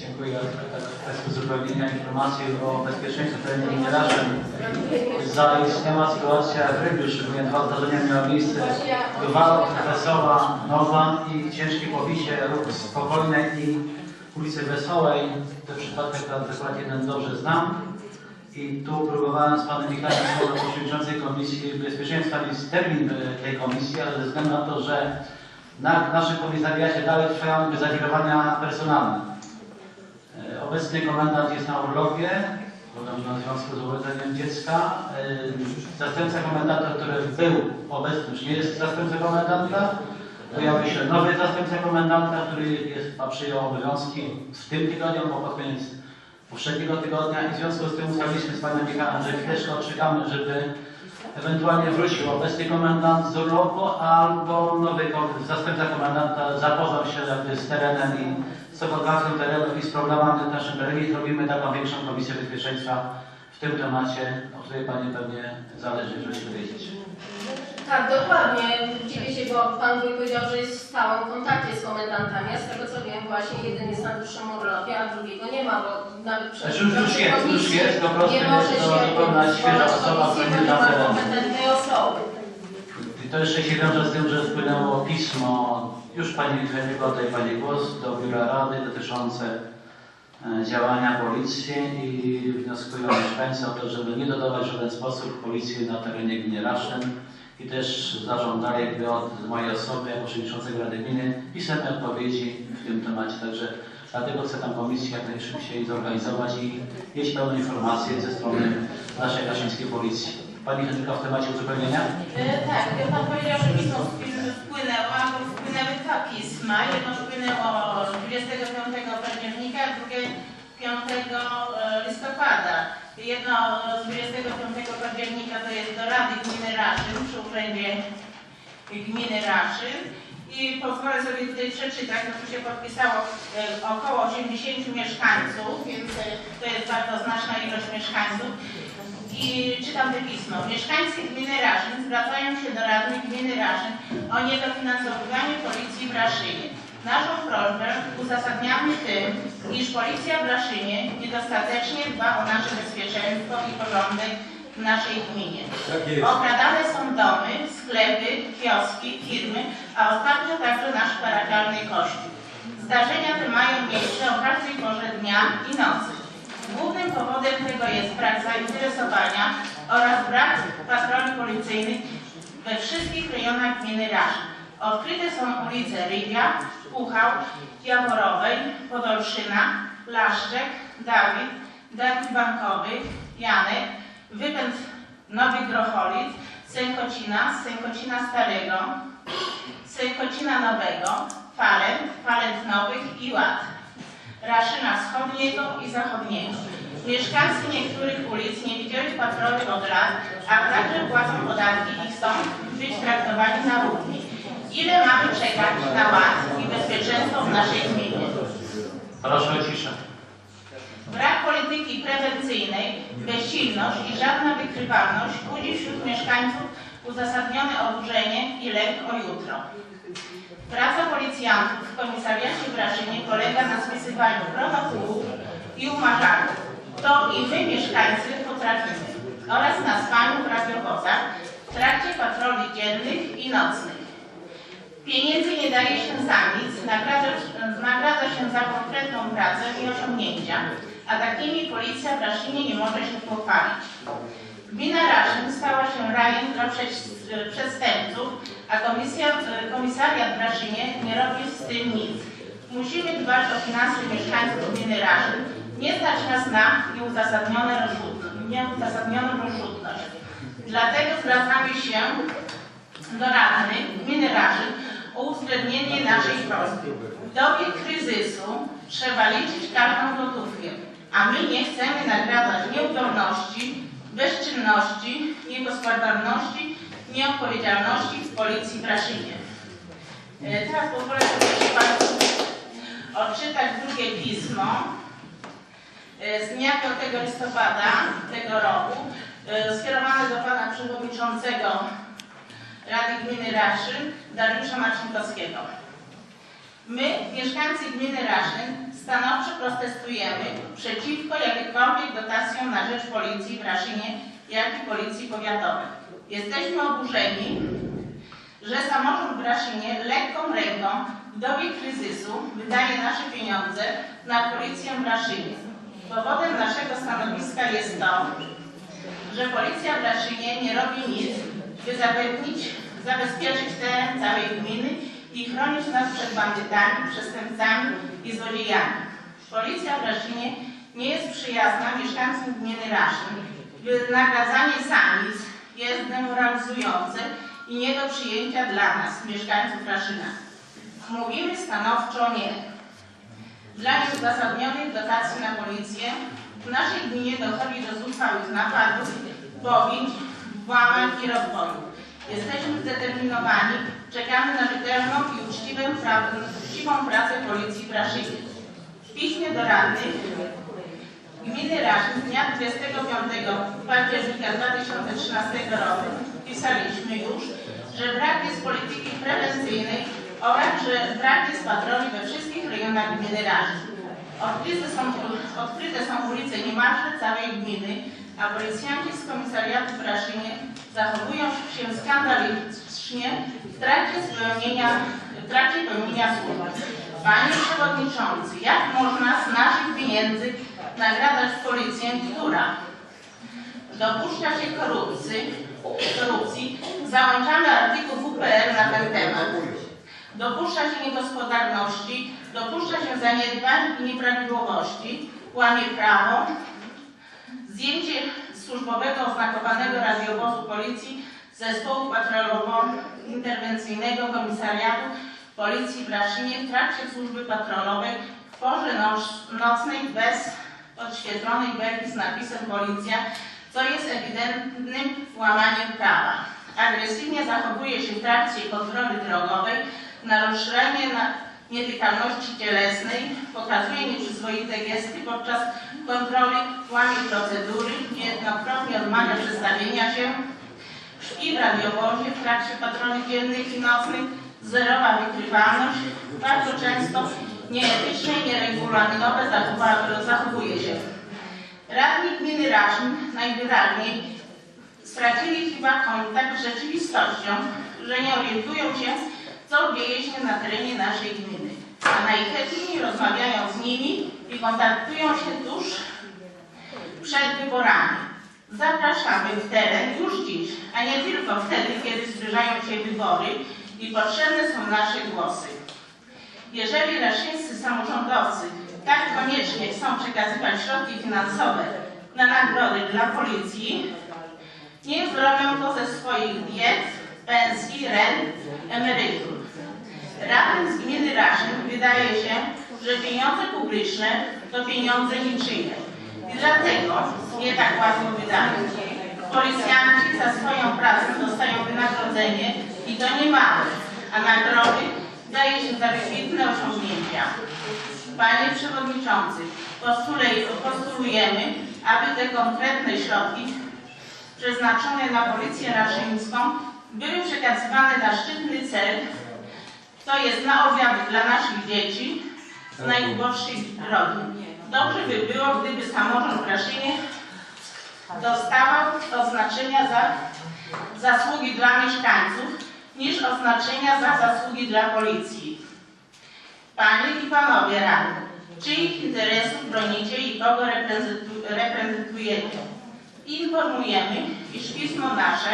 Dziękuję. Kwestii uzupełnienia informacji o bezpieczeństwie terenie gminy Raszyn. Zaistniała sytuacja w Rybiu, szczególnie dwa zdarzenia miały miejsce. Gwałt, Wesoła, Nowa i ciężkie pobicie ruch spokojnej i ulicy Wesołej. Te przypadki akurat jeden dobrze znam. I tu próbowałem z panem Michałem Słowem, przewodniczącej Komisji Bezpieczeństwa, jest termin e, tej komisji, ale ze względu na to, że na naszym komisariacie dalej trwają zawirowania personalne. Obecny komendant jest na urlopie, podobno w związku z urodzeniem dziecka. E, Zastępca komendanta, który był obecny, już nie jest zastępcą komendanta. Pojawi się nowy zastępca komendanta, który jest, ma przyjął obowiązki w tym tygodniu, bo pod koniec poprzedniego tygodnia i w związku z tym ustaliliśmy z panem Michałem, że chwileczkę odczekamy, żeby ewentualnie wrócił obecny komendant z urlopu albo nowy zastępca komendanta zapoznał się z terenem i topografią terenu i z problemami w naszym terenie i zrobimy taką większą komisję bezpieczeństwa w tym temacie, o której Pani pewnie zależy, żeby się dowiedzieć. Tak, dokładnie. Dziwię się, bo Pan Wójt powiedział, że jest w stałym kontakcie z komendantami. Ja z tego co wiem, właśnie jeden jest na dłuższym urlopie, a drugiego nie ma, bo nawet przed Znaczy, już- już jest, już jest, po prostu nie jest może to się zupełna świeża osoba, komisji, która nie nie ma kompetentnej osoby. I to jeszcze się wiąże z tym, że wpłynęło pismo, już Pani Henryko oddaję Pani głos, do Biura Rady dotyczące e, działania policji i wnioskują mieszkańcy o to, żeby nie dodawać w żaden sposób policji na terenie gminy Raszyn i też zażądali jakby od mojej osoby, jako przewodniczącego Rady Gminy, pisemne odpowiedzi w tym temacie. Także dlatego chcę tam komisję jak najszybciej zorganizować i mieć pełne informacje ze strony naszej raszyńskiej policji. Pani Henryka w temacie uzupełnienia? E, Tak, jak Pan powiedział, że pismo albo wpłynęły dwa pisma. Jedno wpłynęło 25 października, drugie 5 e, listopada. Jedno z 25 października to jest do Rady Gminy Raszyn przy Urzędzie Gminy Raszyn. I pozwolę sobie tutaj przeczytać, bo tu się podpisało e, około 80 mieszkańców, więc e, to jest bardzo znaczna ilość mieszkańców. I czytam te pismo. Mieszkańcy gminy Raszyn zwracają się do Rady Gminy Raszyn o niedofinansowywanie policji w Raszynie. Naszą prośbę uzasadniamy tym, iż policja w Raszynie niedostatecznie dba o nasze bezpieczeństwo i porządek w naszej gminie. Okradane są domy, sklepy, kioski, firmy, a ostatnio także nasz parafialny kościół. Zdarzenia te mają miejsce o każdej porze dnia i nocy. Głównym powodem tego jest brak zainteresowania oraz brak patroli policyjnych we wszystkich rejonach gminy Raszyn. Odkryte są ulice Rybia, Puchał, Jaworowej, Podolszyna, Laszczek, Dawid, Dawid Bankowy, Janek, Wypęd Nowy Grocholic, Sękocina, Sękocina Starego, Sękocina Nowego, Falent, Falent Nowych i Ład. Raszyna Wschodniego i Zachodniego. Mieszkańcy niektórych ulic nie widzieli patroli od lat, a także płacą podatki i chcą być traktowani na równi. Ile mamy czekać na ład i bezpieczeństwo w naszej gminie? Proszę o ciszę. Brak polityki prewencyjnej, bezsilność i żadna wykrywalność budzi wśród mieszkańców uzasadnione oburzenie i lęk o jutro. Praca policjantów w komisariacie w Raszynie polega na spisywaniu protokołów i umarzaniu. To i my, mieszkańcy, potrafimy. Oraz na spaniu w radiowozach w trakcie patroli dziennych i nocnych. Pieniędzy nie daje się za nic, nagradza, nagradza się za konkretną pracę i osiągnięcia, a takimi policja w Raszynie nie może się pochwalić. Gmina Raszyn stała się rajem dla przes- przestępców, a komisja, komisariat w Raszynie nie robi z tym nic. Musimy dbać o finanse mieszkańców gminy Raszyn. Nie stać nas na nieuzasadnione nieuzasadnioną rozrzutność. Dlatego zwracamy się do radnych gminy Raszyn o uwzględnienie naszej prośby. W dobie kryzysu trzeba liczyć każdą złotówkę, a my nie chcemy nagradzać nieudolności, bezczynności, niegospodarności, nieodpowiedzialności w policji w Raszynie. E, Teraz pozwolę sobie Państwu odczytać drugie pismo e, z dnia 5 listopada tego roku, e, skierowane do Pana Przewodniczącego Rady Gminy Raszyn Dariusza Marcinkowskiego. My, mieszkańcy gminy Raszyn, stanowczo protestujemy przeciwko jakiejkolwiek dotacjom na rzecz policji w Raszynie, jak i policji powiatowej. Jesteśmy oburzeni, że samorząd w Raszynie lekką ręką w dobie kryzysu wydaje nasze pieniądze na policję w Raszynie. Powodem naszego stanowiska jest to, że policja w Raszynie nie robi nic, by zapewnić, zabezpieczyć teren całej gminy i chronić nas przed bandytami, przestępcami i złodziejami. Policja w Raszynie nie jest przyjazna mieszkańcom gminy Raszyn. Wynagradzanie samic jest demoralizujące i nie do przyjęcia dla nas, mieszkańców Raszyna. Mówimy stanowczo nie. Dla nieuzasadnionych dotacji na policję w naszej gminie dochodzi do zuchwałych napadów, pobić, włamań i rozbojów. Jesteśmy zdeterminowani, czekamy na rzetelną i uczciwą, uczciwą pracę policji w Raszynie. W piśmie do radnych Gminy z dnia 25 października 2013 roku pisaliśmy już, że brak jest polityki prewencyjnej oraz że brak jest patroli we wszystkich rejonach gminy Raszyn. Odkryte są, odkryte są ulice niemalże całej gminy, a policjanci z komisariatu w Raszynie zachowują się skandalicznie w trakcie spełnienia, w trakcie pełnienia służby. Panie Przewodniczący, jak można z naszych pieniędzy nagradzać policję, która dopuszcza się korupcji, korupcji, załączamy artykuł WPR na ten temat. Dopuszcza się niegospodarności, dopuszcza się zaniedbań i nieprawidłowości, łamie prawo, zdjęcie służbowego oznakowanego radiowozu policji zespołu patrolowo-interwencyjnego komisariatu policji w Raszynie w trakcie służby patrolowej w porze noc- nocnej bez odświetlonej belki z napisem policja, co jest ewidentnym łamaniem prawa. Agresywnie zachowuje się w trakcie kontroli drogowej, naruszenie na nietykalności cielesnej, pokazuje nieprzyzwoite gesty podczas kontroli, łamie procedury, niejednokrotnie odmawia przedstawienia się, śpi w radiowozie w trakcie patroli dziennych i nocnych, zerowa wykrywalność, bardzo często nieetycznie nieregulaminowe zachowa- zachowuje się. Radni gminy Raszyn najwyraźniej stracili chyba kontakt z rzeczywistością, że nie orientują się, co dzieje się na terenie naszej gminy, a najchętniej rozmawiają z nimi i kontaktują się tuż przed wyborami. Zapraszamy w teren już dziś, a nie tylko wtedy, kiedy zbliżają się wybory i potrzebne są nasze głosy. Jeżeli raszyńscy samorządowcy tak koniecznie chcą przekazywać środki finansowe na nagrody dla policji, niech zrobią to ze swoich diet, pensji, rent, emerytur. Radnym z gminy Raszyn wydaje się, że pieniądze publiczne to pieniądze niczyje. I dlatego nie tak łatwo wydane. Policjanci za swoją pracę dostają wynagrodzenie i to nie małe, a nagrody daje się za wybitne osiągnięcia. Panie Przewodniczący, postulujemy, aby te konkretne środki przeznaczone na Policję Raszyńską były przekazywane na szczytny cel, to jest na obiady dla naszych dzieci z najuboższych rodzin. Dobrze by było, gdyby samorząd Raszynie dostawał oznaczenia za zasługi dla mieszkańców niż oznaczenia za zasługi dla policji. Panie i Panowie Radni, czyich interesów bronicie i kogo reprezentu- reprezentujecie? Informujemy, iż pismo nasze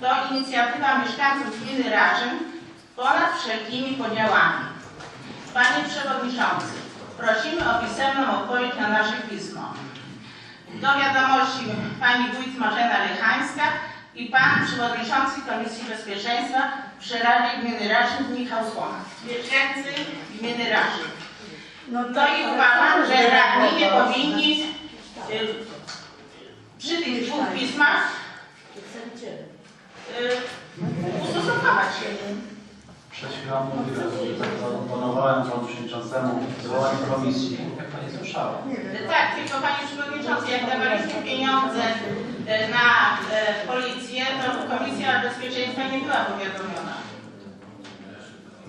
to inicjatywa mieszkańców gminy Rażyn ponad wszelkimi podziałami. Panie Przewodniczący, prosimy o pisemną odpowiedź na nasze pismo. Do wiadomości Pani Wójt Marzena Lechańska i Pan Przewodniczący Komisji Bezpieczeństwa przy Radzie Gminy Raszyn Michał Słoma. Mieszkańcy Gminy Raszyn. No i uważam, że radni nie powinni y, przy tych dwóch pismach y, ustosunkować się. Przed chwilą mówiłem, że tak zaproponowałem panu przewodniczącemu zwołanie komisji, jak pani słyszała. Tak, tylko Panie Przewodniczący, jak dawaliśmy pieniądze na e, policję, to Komisja Bezpieczeństwa nie była powiadomiona.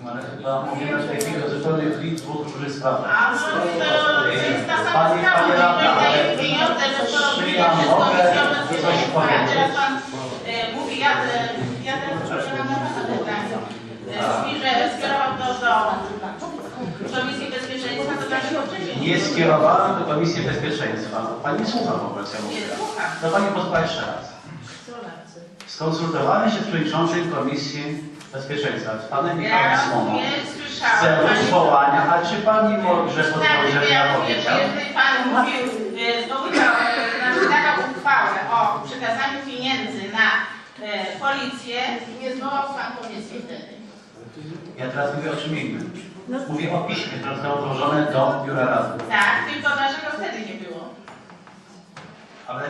Ale chyba mówimy w tej chwili o zupełnie dwóch różnych sprawach. A no to jest ta sama sprawa, pani radna, ale daje pieniądze, no to czy robicie ja wszystko mogę misją coś bezpieczeństwa. A powiedzieć? teraz pan e, mówi, ja, e, ja teraz przepraszam na pana pytanie. E, Mówi, że skierował to do Komisji Bezpieczeństwa, to znaczy Nie skierowałem do Komisji Bezpieczeństwa. Pani słucha po prostu, ja Nie mówię. To Pani posłucha jeszcze raz. Skonsultowałem się z przewodniczącym Komisji Bezpieczeństwa, z Panem Michałem Ja Słomą. nie W celu zwołania, a czy Pani może pozwolić, żebym ja ja powiedział? Pan mówił, znaczy taką uchwałę o przekazaniu pieniędzy na e, policję, nie zwołał Pan komisji wtedy. Ja teraz mówię o czym innym. Mówię o piśmie, które zostało złożone do Biura Rady. Tak, tylko dlaczego wtedy nie było? Ale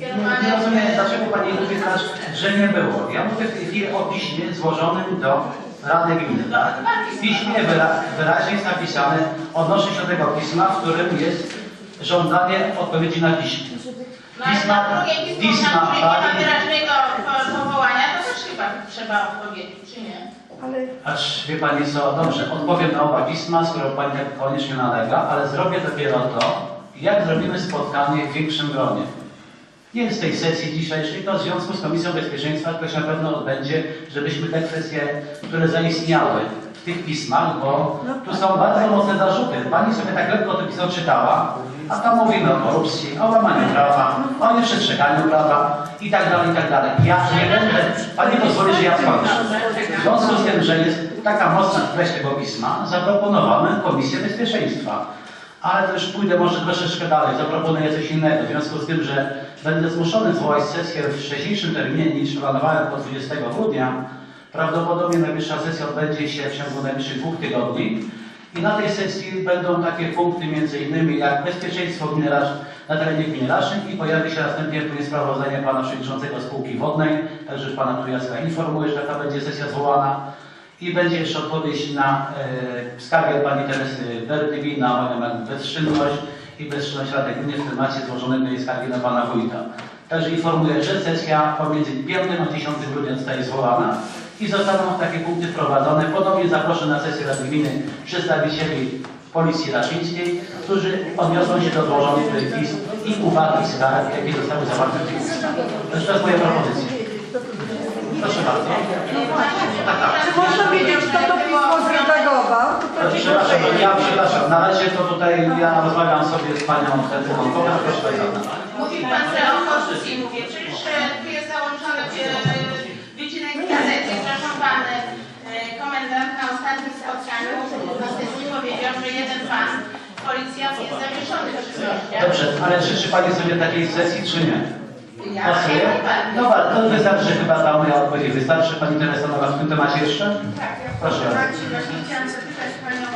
nie, nie rozumiem, dlaczego Pani mówi teraz, że nie było. Ja mówię w tej chwili o piśmie złożonym do Rady Gminy. Tak? W piśmie wyra wyraźnie jest napisane, odnoszę się do tego pisma, w którym jest żądanie odpowiedzi na piśmie. No ale Pisma- na drugie pismo, pisma na które nie ma pani- wyraźnego po- powołania, to też chyba trzeba odpowiedzieć, czy nie? Acz wie Pani co, dobrze, odpowiem na oba pisma, skoro Pani tak koniecznie nalega, ale zrobię dopiero to, jak zrobimy spotkanie w większym gronie. Nie z tej sesji dzisiejszej, to w związku z Komisją Bezpieczeństwa, się na pewno odbędzie, żebyśmy te kwestie, które zaistniały w tych pismach, bo tu są bardzo mocne zarzuty. Pani sobie tak lekko to pismo czytała, a tam mówimy o korupcji, o łamaniu prawa, o nieprzestrzeganiu prawa i tak dalej, i tak dalej. Ja nie będę, Pani pozwoli, że ja skończę. W związku z tym, że jest taka mocna treść tego pisma, zaproponowałem Komisję Bezpieczeństwa. Ale też pójdę może troszeczkę dalej, zaproponuję coś innego. W związku z tym, że będę zmuszony zwołać sesję w wcześniejszym terminie niż planowałem po 20 grudnia, prawdopodobnie najbliższa sesja odbędzie się w ciągu najbliższych dwóch tygodni. I na tej sesji będą takie punkty między innymi jak bezpieczeństwo gminy na terenie gminy Raszyn i pojawi się następnie później sprawozdanie pana przewodniczącego spółki wodnej, także pana Tujacka informuję, że taka będzie sesja zwołana. I będzie jeszcze odpowiedź na e, skargę pani Teresy Berdywi na moją bezczynność i bezczynność Rady Gminy w temacie złożonego jej skargi na pana wójta. Także informuję, że sesja pomiędzy 5 a 10 grudnia zostaje zwołana i zostaną takie punkty wprowadzone. Podobnie zaproszę na sesję Rady Gminy przedstawicieli Policji Raszyńskiej, którzy odniosą się do złożonych pism i uwag i skarg, jakie zostały zawarte w pismie. To jest moja propozycja. Proszę bardzo. Tak, tak. Czy można wiedzieć, kto to pismo zredagował? Przepraszam, proszę. ja przepraszam. Na razie to tutaj ja rozmawiam sobie z panią Tetymonką. Proszę bardzo. Mówi Pan, spotkaniu sesji powiedział, że jeden Pan policjant jest zawieszony przy mieście. Dobrze, ale życzy pani sobie takiej sesji, czy nie? Ja Pasuje? No bardzo, to wystarczy chyba ta moja odpowiedź. Wystarczy pani Teresa Nowa w tym temacie jeszcze? Tak, ja Proszę bardzo. właśnie chciałam zapytać Panią,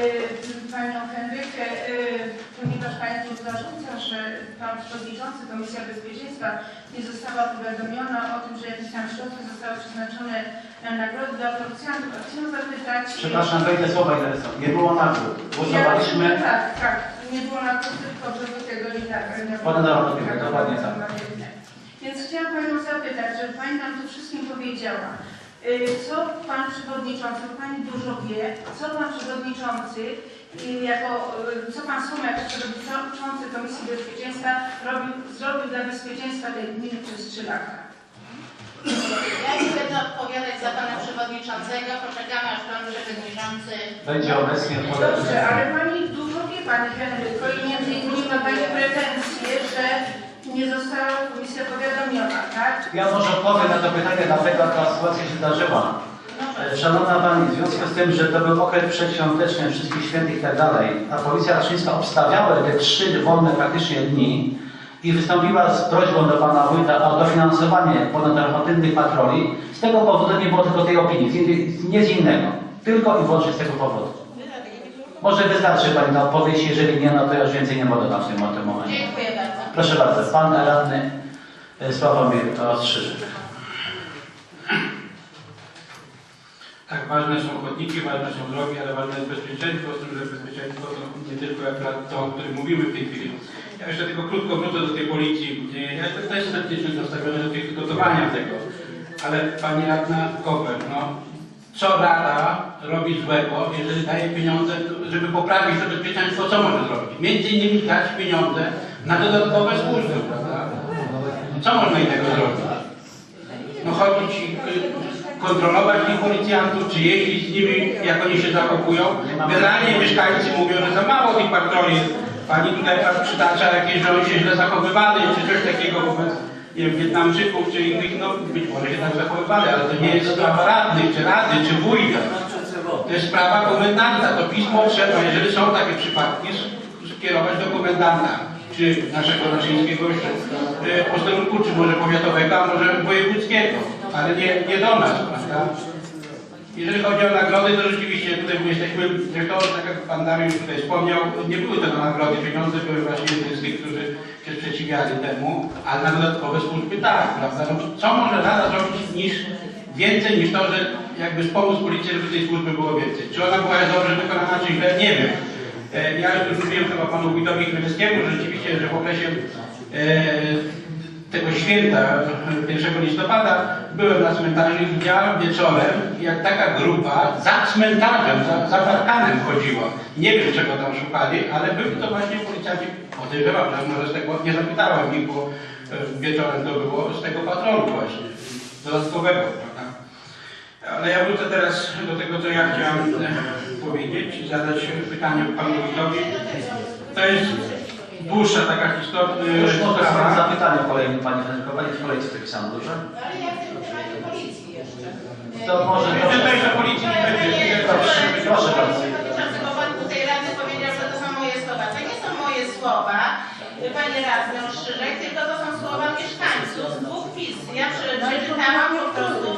y, Panią Henrykę, y, ponieważ Pani tu zarzuca, że Pan Przewodniczący Komisja Bezpieczeństwa nie została powiadomiona o tym, że jakieś tam środki zostały przeznaczone na nagrody dla policjantów. A Chciałam zapytać... Przepraszam, wejdę słowa Teresa. Nie było nagród. Głosowaliśmy. Ja, tak, tak. Nie było na to tylko, żeby tego nie było- Potem zaraz dokładnie tak. Więc chciałam Panią zapytać, żeby Pani nam tu wszystkim powiedziała, y, co Pan Przewodniczący, Pani dużo wie, co Pan Przewodniczący, y, jako, y, co Pan jako Przewodniczący Komisji Bezpieczeństwa robił, zrobił dla bezpieczeństwa tej gminy przez trzy lata. Ja nie będę odpowiadać za Pana Przewodniczącego. Poczekamy, aż Pan Przewodniczący Będzie obecnie w Dobrze, ale Pani dużo wie Pani Henryko i między innymi ma Pani pretensje, że nie została komisja powiadomiona, tak? Ja może odpowiem na to pytanie, dlatego ta sytuacja się zdarzyła. E, Szanowna Pani, w związku z tym, że to był okres przedświąteczny, wszystkich świętych i tak dalej, a Policja Raszyńska obstawiała te trzy wolne praktycznie dni i wystąpiła z prośbą do Pana Wójta o dofinansowanie ponadrotynnych patroli, z tego powodu nie było tylko tej opinii, z- nie z innego, tylko i wyłącznie z tego powodu. Może wystarczy Pani na odpowiedź, jeżeli nie, no to ja już więcej nie mogę dodać w tym, w tym momencie. Dziękuję bardzo. Proszę bardzo, Pan Radny e, Sławomir Ostrzyżyk. Tak, ważne są chodniki, ważne są drogi, ale ważne jest bezpieczeństwo, z tym, że bezpieczeństwo to nie tylko akurat to, o którym mówimy w tej chwili. Ja jeszcze tylko krótko wrócę do tej policji. Ja jestem też sceptycznie nastawiony do przygotowania tego, ale Pani Radna Koper, no co rada robi złego, jeżeli daje pieniądze, żeby poprawić to bezpieczeństwo, co może zrobić? Między innymi dać pieniądze na dodatkowe służby, prawda? Co można innego zrobić? No chodzić i y, kontrolować tych policjantów, czy jeździć z nimi, jak oni się zachowują. Generalnie mieszkańcy mówią, że za mało tych patroli jest. Pani tutaj przytacza jakieś, że się źle zachowywany, czy coś takiego wobec nie wiem, Wietnamczyków, czy innych, no być może się tak zachowywali, ale to nie jest sprawa radnych, czy rady, czy wójta. To jest sprawa komendanta. To pismo trzeba, jeżeli są takie przypadki, skierować do komendanta, czy naszego naszyńskiego e, posterunku, czy może powiatowego, a może wojewódzkiego, ale nie, nie do nas, prawda? Jeżeli chodzi o nagrody, to rzeczywiście tutaj my jesteśmy, zresztą tak jak Pan Dariusz tutaj wspomniał, nie były to nagrody, pieniądze były właśnie z tych, którzy się sprzeciwiali temu, ale na dodatkowe służby tak, prawda? No, co może Rada zrobić niż, więcej niż to, że jakby wspomóc policję, żeby tej służby było więcej? Czy ona była dobrze wykonana, czy źle? Nie wiem. E, Ja już mówiłem chyba Panu Wójtowi Chmielewskiemu, że rzeczywiście, że w okresie e, tego święta, 1 listopada, byłem na cmentarzu i widziałem wieczorem, jak taka grupa za cmentarzem, za, za parkanem chodziła. Nie wiem, czego tam szukali, ale byli to właśnie policjanci. Podejrzewam, że może z tego, nie zapytałem ich, bo e, wieczorem to było, z tego patrolu właśnie, dodatkowego, prawda? Ale ja wrócę teraz do tego, co ja chciałem e, powiedzieć zadać pytanie panu Wójtowi. To jest dłuższa taka historia. Już mogę swoje zapytanie kolejne Pani Henryko. Pani w kolejce zapisano, dobrze? Ale ja chcę pytanie policji jeszcze. To może Jeszcze to jeszcze policji nie będzie. Proszę, proszę bardzo. Przewodniczący, bo pan tutaj radny powiedział, że to są moje słowa. To nie są moje słowa, panie radny Ostrzyżek, tylko to są słowa mieszkańców z dwóch pism. Ja prze- przeczytałam po prostu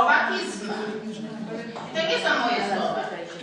oba pisma. I to nie są moje słowa.